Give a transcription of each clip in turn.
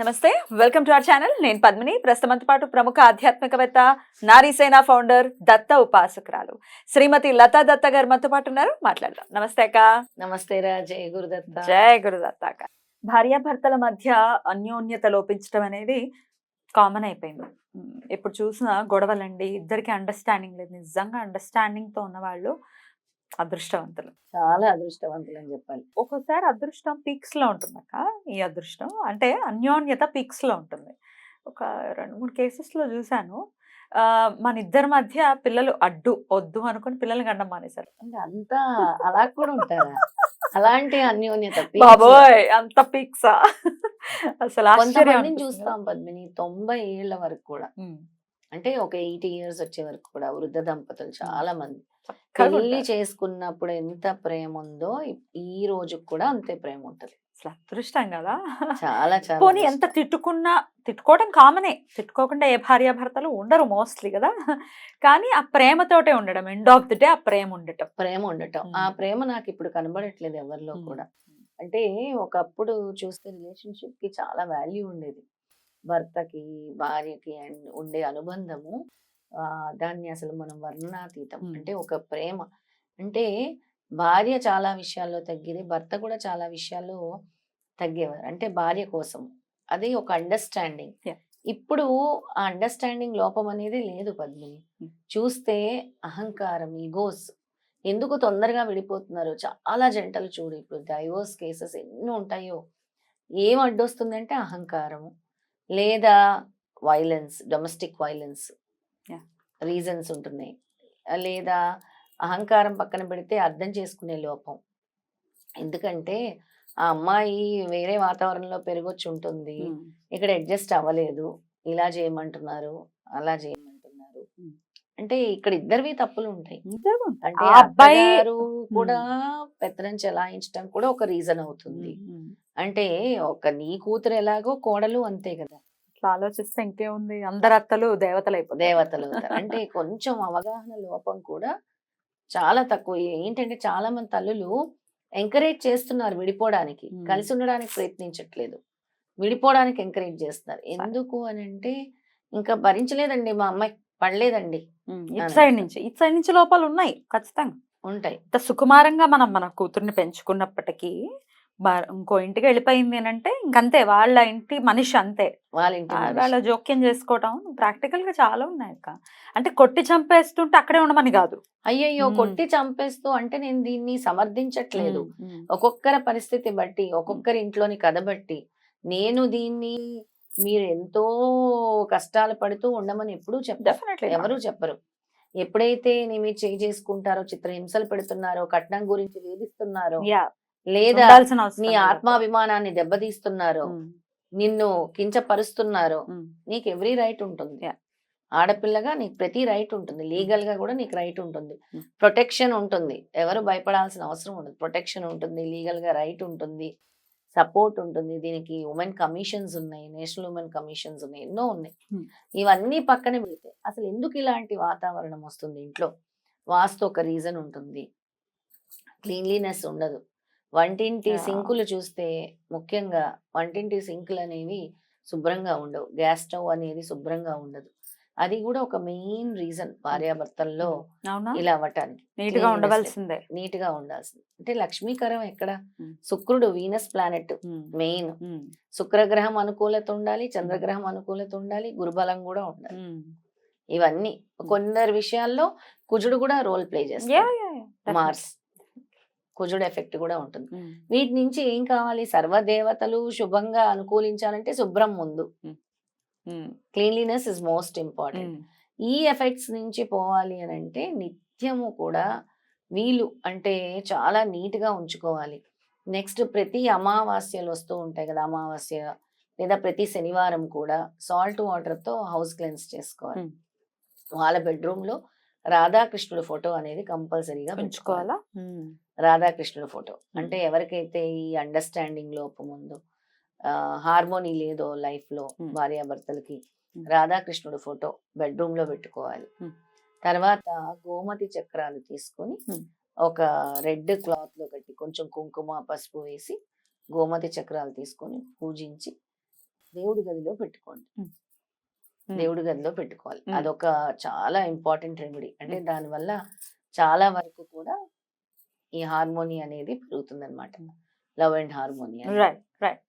నమస్తే welcome to our channel. నేను పద్మిని. ప్రస్తుతంతో పాటు ప్రముఖ ఆధ్యాత్మికవేత్త నారీసేన ఫౌండర్ దత్త ఉపాసకురాలు శ్రీమతి లతా దత్త గారు మనతో పాటు ఉన్నారు. మాట్లాడదాం. నమస్తే అక్క. నమస్తే రా. జయ గురుదత్త. జయ గురుదత్త అక్క. భార్యాభర్తల మధ్య అన్యోన్యత లోపించడం అనేది కామన్ అయిపోయింది. ఎప్పుడు చూసినా గొడవలండి. ఇద్దరికి అండర్స్టాండింగ్ లేదు. నిజంగా అండర్స్టాండింగ్తో ఉన్న వాళ్ళు అదృష్టవంతులు. చాలా అదృష్టవంతులు అని చెప్పాలి. ఒక్కోసారి అదృష్టం పీక్స్లో ఉంటుంది అక్క ఈ అదృష్టం. అంటే అన్యోన్యత పీక్స్లో ఉంటుంది. ఒక రెండు మూడు కేసెస్లో చూశాను. ఆ, మన ఇద్దరి మధ్య పిల్లలు అడ్డు వద్దు అనుకుని పిల్లల్ని గండం మానేశారు. అంటే అంతా అలా కూడా ఉంటారా? అలాంటి అన్యోన్యత. బాబోయ్! అంత పీక్సా? అసలు ఆశ్చర్యం. చూస్తాం పద్మిని తొంభై ఏళ్ళ వరకు కూడా. అంటే ఒక ఎయిటీ ఇయర్స్ వచ్చే వరకు కూడా వృద్ధ దంపతులు చాలా మంది. పెళ్ళి. చేసుకున్నప్పుడు ఎంత ప్రేమ ఉందో ఈ- రోజు కూడా అంతే ప్రేమ ఉంటది. అసలు అదృష్టం కదా! చాలా చాలా పోనీ ఎంత. తిట్టుకున్నా తిట్టుకోవడం కామనే. తిట్టుకోకుండా ఏ భార్యాభర్తలు ఉండరు మోస్ట్లీ కదా! కానీ ఆ ప్రేమతోటే ఉండడం ఎండ్ ఆఫ్ ది డే ఆ ప్రేమ ఉండటం. ప్రేమ ఉండటం. ఆ. ప్రేమ నాకు ఇప్పుడు కనబడట్లేదు ఎవరిలో. కూడా. అంటే ఒకప్పుడు చూస్తే రిలేషన్షిప్కి చాలా వాల్యూ ఉండేది. భర్తకి భార్యకి అండ్ ఉండే అనుబంధము దాన్ని అసలు మనం వర్ణనాతీతం. అంటే ఒక ప్రేమ. అంటే భార్య చాలా విషయాల్లో తగ్గేది భర్త కూడా చాలా విషయాల్లో తగ్గేవారు. అంటే భార్య కోసం అది ఒక అండర్స్టాండింగ్. ఇప్పుడు ఆ అండర్స్టాండింగ్ లోపం అనేది లేదు పద్మిని. చూస్తే అహంకారం ఈగోస్ ఎందుకు తొందరగా విడిపోతున్నారు చాలా జంటలు చూడు. ఇప్పుడు డైవోర్స్ కేసెస్ ఎన్ని ఉంటాయో ఏం అడ్డొస్తుందంటే అహంకారము. లేదా వైలెన్స్ డొమెస్టిక్ వైలెన్స్. రీజన్స్ ఉంటున్నాయి లేదా అహంకారం పక్కన పెడితే అర్థం చేసుకునే లోపం ఎందుకంటే ఆ అమ్మాయి వేరే వాతావరణంలో పెరగొచ్చి ఉంటుంది. ఇక్కడ అడ్జస్ట్ అవ్వలేదు ఇలా చేయమంటున్నారు అలా చేయమంటున్నారు. అంటే ఇక్కడ ఇద్దరివి తప్పులు ఉంటాయి. అంటే అబ్బాయి కూడా పెత్తనం చెలాయించడం కూడా ఒక రీజన్ అవుతుంది. అంటే ఒక నీ కూతురు ఎలాగో కోడలు అంతే కదా. ఇట్లా ఆలోచిస్తే ఇంకేముంది? అందరు అత్తలు దేవతలు అయిపోతారు దేవతలు అవుతారు. అంటే కొంచెం అవగాహన లోపం కూడా చాలా తక్కువ. ఏంటంటే చాలా మంది తల్లులు ఎంకరేజ్ చేస్తున్నారు విడిపోవడానికి. Hmm. కలిసి ఉండడానికి ప్రయత్నించట్లేదు. విడిపోవడానికి ఎంకరేజ్ చేస్తున్నారు. ఎందుకు అని అంటే ఇంకా భరించలేదండి మా అమ్మాయి. పడలేదండి ఉమ్. ఇటు. సైడ్ నుంచి ఇటు సైడ్ నుంచి లోపాలు ఉన్నాయి ఖచ్చితంగా. ఉంటాయి. ఇంత సుకుమారంగా మనం మన కూతుర్ని పెంచుకున్నప్పటికీ ఇంకో ఇంటికి వెళ్ళిపోయింది అని అంటే ఇంకంతే వాళ్ళ ఇంటి మనిషి అంతే వాళ్ళ ఇంటి. వాళ్ళ జోక్యం చేసుకోవటం ప్రాక్టికల్గా చాలా ఉన్నాయి అక్క అంటే కొట్టి చంపేస్తుంటే అక్కడే ఉండమని కాదు అయ్యయ్యో. కొట్టి చంపేస్తూ అంటే నేను దీన్ని సమర్థించట్లేదు. ఒక్కొక్కరి పరిస్థితి బట్టి ఒక్కొక్కరి ఇంట్లోని కథ బట్టి నేను దీన్ని మీరు ఎంతో కష్టాలు పడుతూ ఉండమని ఎప్పుడూ not. ఎవరు చెప్పరు ఎప్పుడైతే నీ మీద చేయి చేసుకుంటారో చిత్రహింసలు పెడుతున్నారో కట్నం గురించి వేధిస్తున్నారో. లేదా నీ. ఆత్మాభిమానాన్ని దెబ్బతీస్తున్నారో నిన్ను కించపరుస్తున్నారో. నీకు ఎవ్రీ రైట్ ఉంటుంది. ఆడపిల్లగా నీకు ప్రతి రైట్ ఉంటుంది. లీగల్గా కూడా నీకు రైట్ ఉంటుంది. ప్రొటెక్షన్ ఉంటుంది. ఎవరు భయపడాల్సిన అవసరం ఉండదు. ప్రొటెక్షన్ ఉంటుంది లీగల్గా రైట్ ఉంటుంది సపోర్ట్ ఉంటుంది. దీనికి ఉమెన్ కమిషన్స్ ఉన్నాయి నేషనల్ ఉమెన్ కమిషన్స్ ఉన్నాయి ఎన్నో ఉన్నాయి. ఇవన్నీ పక్కన పెడితే అసలు ఎందుకు ఇలాంటి వాతావరణం వస్తుంది ఇంట్లో? వాస్తు ఒక రీజన్ ఉంటుంది. క్లీన్లీనెస్ ఉండదు. వంటింటి. సింకులు చూస్తే ముఖ్యంగా వంటింటి సింకులు అనేవి శుభ్రంగా ఉండవు. గ్యాస్ స్టవ్ అనేది శుభ్రంగా ఉండదు. అది కూడా ఒక మెయిన్ రీజన్ భార్యాభర్తల్లో ఇలా అవ్వటానికి. నీట్గా ఉండవలసిందే. నీట్గా ఉండాల్సింది. అంటే లక్ష్మీకరం ఎక్కడ. శుక్రుడు వీనస్ ప్లానెట్ మెయిన్. శుక్రగ్రహం అనుకూలత ఉండాలి చంద్రగ్రహం అనుకూలత ఉండాలి గురుబలం కూడా ఉండాలి. ఇవన్నీ కొందరు విషయాల్లో కుజుడు కూడా రోల్ ప్లే చేస్తాడు. Definitely. మార్స్. కుజుడు ఎఫెక్ట్ కూడా ఉంటుంది. వీటి నుంచి ఏం కావాలి? సర్వదేవతలు శుభంగా అనుకూలించాలంటే శుభ్రం ముందు. Cleanliness is most important. ఈ ఎఫెక్ట్స్ నుంచి పోవాలి అని అంటే నిత్యము కూడా వీలు అంటే చాలా నీట్గా ఉంచుకోవాలి. నెక్స్ట్ ప్రతి అమావాస్యలు వస్తూ ఉంటాయి కదా అమావాస్య లేదా ప్రతి శనివారం కూడా సాల్ట్ వాటర్తో హౌస్ క్లెన్స్ చేసుకోవాలి. వాళ్ళ బెడ్రూమ్లో రాధాకృష్ణుడు ఫోటో అనేది కంపల్సరీగా ఉంచుకోవాలా రాధాకృష్ణుడు ఫోటో అంటే ఎవరికైతే ఈ అండర్స్టాండింగ్ లోపం ఉందో హార్మోనీ లేదో లైఫ్లో. భార్యాభర్తలకి. రాధాకృష్ణుడు ఫోటో బెడ్రూమ్లో పెట్టుకోవాలి. తర్వాత గోమతి చక్రాలు తీసుకొని. ఒక రెడ్ క్లాత్లో కట్టి కొంచెం కుంకుమ పసుపు వేసి గోమతి చక్రాలు తీసుకొని పూజించి దేవుడి గదిలో పెట్టుకోండి. దేవుడి గదిలో పెట్టుకోవాలి. అదొక చాలా ఇంపార్టెంట్ రెమెడీ. అంటే. దానివల్ల చాలా వరకు కూడా ఈ హార్మోని అనేది పెరుగుతుంది అనమాట love and harmony right right.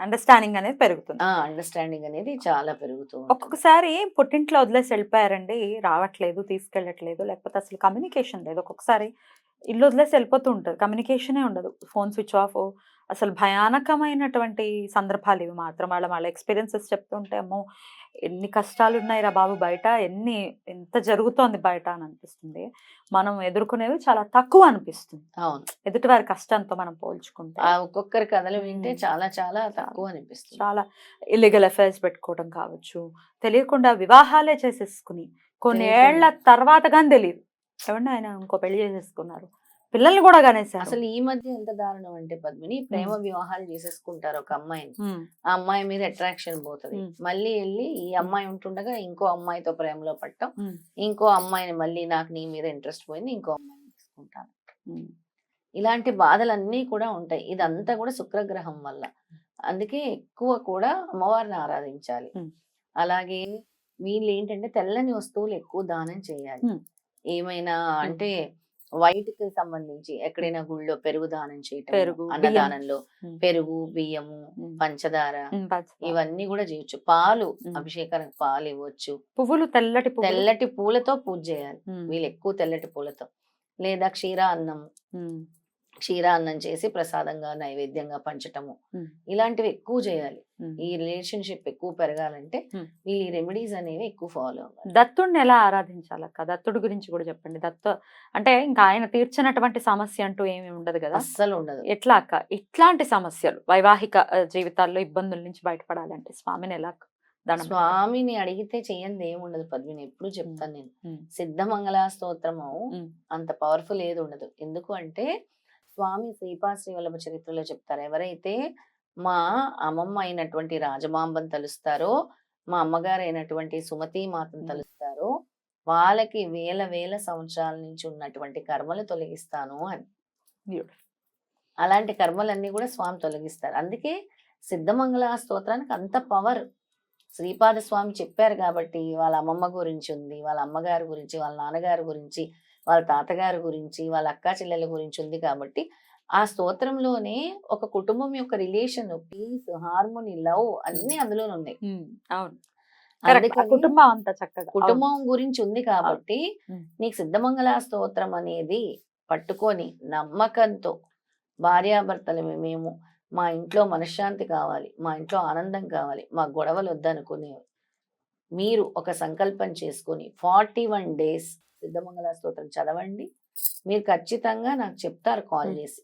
Understanding అనేది పెరుగుతుంది. అండర్స్టాండింగ్ అనేది చాలా పెరుగుతూ ఉంటుంది. ఒక్కొక్కసారి పుట్టింట్లో వదిలేసి వెళ్ళిపోయారండి. రావట్లేదు తీసుకెళ్ళట్లేదు లేకపోతే అసలు కమ్యూనికేషన్ లేదు. ఒక్కొక్కసారి ఇల్లు వదిలేసి వెళ్ళిపోతూ ఉంటుంది. కమ్యూనికేషనే ఉండదు. Phone switch off. అసలు భయానకమైనటువంటి సందర్భాలు ఇవి మాత్రం. వాళ్ళ వాళ్ళ ఎక్స్పీరియన్సెస్ చెప్తుంటే అమ్మో! ఎన్ని కష్టాలు ఉన్నాయి రా బాబు బయట. ఎన్ని ఎంత జరుగుతోంది బయట అని అనిపిస్తుంది. మనం ఎదుర్కొనేవి చాలా తక్కువ అనిపిస్తుంది. అవును. ఎదుటి వారి కష్టంతో మనం పోల్చుకుంటే. ఒక్కొక్కరి కథలు వింటే. చాలా చాలా తక్కువ అనిపిస్తుంది. చాలా. ఇల్లీగల్ అఫైర్స్ పెట్టుకోవడం కావచ్చు. తెలియకుండా వివాహాలే చేసేసుకుని కొన్ని. ఏళ్ళ తర్వాత కానీ తెలియదు ఏమన్నా ఆయన ఇంకో పెళ్ళి చేసేసుకున్నారు. పిల్లల్ని కూడా కనేసారు అసలు ఈ మధ్య ఎంత దారుణం అంటే పద్మిని ప్రేమ వివాహాలు చేసేసుకుంటారు ఒక అమ్మాయిని. ఆ అమ్మాయి మీద అట్రాక్షన్ పోతుంది. మళ్ళీ వెళ్ళి ఈ అమ్మాయి ఉంటుండగా ఇంకో అమ్మాయితో ప్రేమలో పట్టడం ఉమ్, ఇంకో అమ్మాయిని మళ్ళీ నాకు నీ మీద ఇంట్రెస్ట్ పోయింది ఇంకో అమ్మాయిని తీసుకుంటాను. ఇలాంటి బాధలన్నీ కూడా ఉంటాయి. ఇదంతా కూడా శుక్రగ్రహం వల్ల. అందుకే ఎక్కువ కూడా అమ్మవారిని ఆరాధించాలి. అలాగే వీళ్ళు ఏంటంటే తెల్లని వస్తువులు ఎక్కువ దానం చేయాలి. ఏమైనా అంటే వైట్కి సంబంధించి ఎక్కడైనా గుళ్ళో పెరుగు దానం చేయటం పెరుగు. అన్నదానంలో. పెరుగు బియ్యము పంచదార ఇవన్నీ కూడా చేయొచ్చు. పాలు. అభిషేకానికి పాలు ఇవ్వచ్చు. పువ్వులు తెల్లటి తెల్లటి పూలతో పూజ చేయాలి. వీళ్ళు ఎక్కువ తెల్లటి పూలతో. లేదా క్షీర అన్నం ఉమ్, క్షీర అన్నం చేసి ప్రసాదంగా నైవేద్యంగా పంచటము. ఇలాంటివి ఎక్కువ చేయాలి. ఈ రిలేషన్షిప్ ఎక్కువ పెరగాలంటే Hmm. ఈ రెమెడీస్ అనేవి ఎక్కువ ఫాలో అవ్వాలి. దత్తుడిని ఎలా ఆరాధించాలక్క దత్తుడి గురించి కూడా చెప్పండి. దత్తు అంటే ఇంకా ఆయన తీర్చినటువంటి సమస్య అంటూ ఏమీ ఉండదు కదా? అస్సలు ఉండదు. ఎట్లా అక్క? ఇట్లాంటి సమస్యలు వైవాహిక జీవితాల్లో ఇబ్బందుల నుంచి బయటపడాలంటే స్వామిని ఎలా? స్వామిని అడిగితే చెయ్యంది ఏముండదు పద్మిని. ఎప్పుడు చెప్తాను నేను. సిద్ధమంగళ స్తోత్రము అంత పవర్ఫుల్ ఏది ఉండదు. ఎందుకు అంటే స్వామి శ్రీపాశ్రీ వల్లభ చరిత్రలో చెప్తారు ఎవరైతే మా అమ్మమ్మ అయినటువంటి రాజమాంబని తలుస్తారో మా అమ్మగారు అయినటువంటి సుమతి మాతను. తలుస్తారో వాళ్ళకి వేల వేల సంవత్సరాల నుంచి ఉన్నటువంటి కర్మలు తొలగిస్తాను అని. అలాంటి కర్మలన్నీ కూడా స్వామి తొలగిస్తారు అందుకే సిద్ధమంగళ స్తోత్రానికి అంత పవర్ శ్రీపాద స్వామి చెప్పారు కాబట్టి వాళ్ళ అమ్మమ్మ గురించి ఉంది వాళ్ళ అమ్మగారి గురించి వాళ్ళ నాన్నగారి గురించి వాళ్ళ తాతగారి గురించి వాళ్ళ అక్కా చెల్లెల గురించి ఉంది కాబట్టి ఆ స్తోత్రంలోనే ఒక కుటుంబం యొక్క రిలేషన్ పీస్ హార్మోని లవ్ అన్ని అందులోనే ఉన్నాయి. అవును. కుటుంబం అంత చక్కగా. కుటుంబం గురించి ఉంది కాబట్టి. నీకు సిద్ధమంగళ స్తోత్రం అనేది పట్టుకొని నమ్మకంతో భార్యాభర్తలు మేము మా ఇంట్లో మనశ్శాంతి కావాలి మా ఇంట్లో ఆనందం కావాలి మా గొడవలు వద్దనుకునే మీరు ఒక సంకల్పం చేసుకొని ఫార్టీ వన్ డేస్ సిద్ధమంగళ స్తోత్రం చదవండి. మీరు ఖచ్చితంగా నాకు చెప్తారు కాల్. చేసి.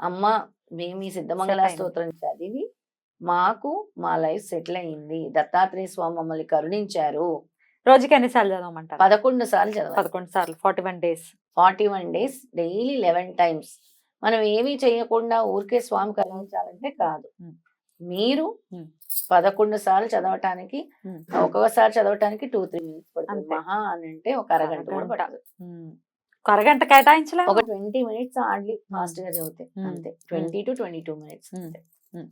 అమ్మ మేము ఈ సిద్ధమంగళ. స్తోత్రం చదివి మాకు మా లైఫ్ సెటిల్ అయింది. దత్తాత్రేయ స్వామి మమ్మల్ని కరుణించారు. రోజుకి ఎన్నిసార్లు చదవమంటారు? పదకొండు సార్లు చదవాలి. పదకొండు సార్లు forty one days. Forty one days daily eleven times. మనం ఏమీ చేయకుండా ఊరికే స్వామి కరుణించాలంటే కాదు. మీరు. పదకొండు సార్లు చదవటానికి ఒక్కొక్కసారి చదవటానికి టూ త్రీ మినిట్స్ పడుతుంది అంతే. మహా అని అంటే ఒక అరగంట కూడా. పడుతుంది ఒక అరగంట కేటాయించలే ఒక ట్వంటీ మినిట్స్ హార్డ్లీ ఫాస్ట్గా చదివితే. అంతే twenty two twenty two minutes Hmm.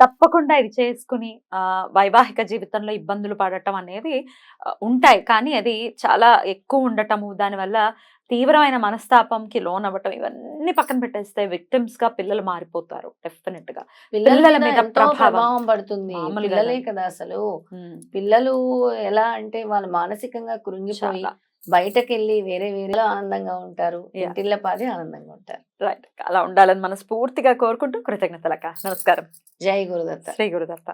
తప్పకుండా ఇది చేసుకుని ఆ, వైవాహిక జీవితంలో ఇబ్బందులు పడటం అనేది ఉంటాయి కానీ అది చాలా ఎక్కువ ఉండటము దానివల్ల తీవ్రమైన మనస్తాపంకి లోన్ అవ్వటం ఇవన్నీ పక్కన పెట్టేస్తే విక్టిమ్స్గా పిల్లలు మారిపోతారు డెఫినెట్గా పిల్లల మీద ప్రభావం. పడుతుంది పిల్లలే కాదు. అసలు పిల్లలు ఎలా అంటే వాళ్ళు మానసికంగా కృంగిపోయి చాలా బయటకు వెళ్ళి వేరే వేరే ఆనందంగా ఉంటారు. ఇంటిళ్ళ పాది ఆనందంగా ఉంటారు. రైట్ అలా ఉండాలని మనస్ఫూర్తిగా కోరుకుంటూ కృతజ్ఞతలక నమస్కారం. జై గురుదత్త. శ్రీ గురుదత్త.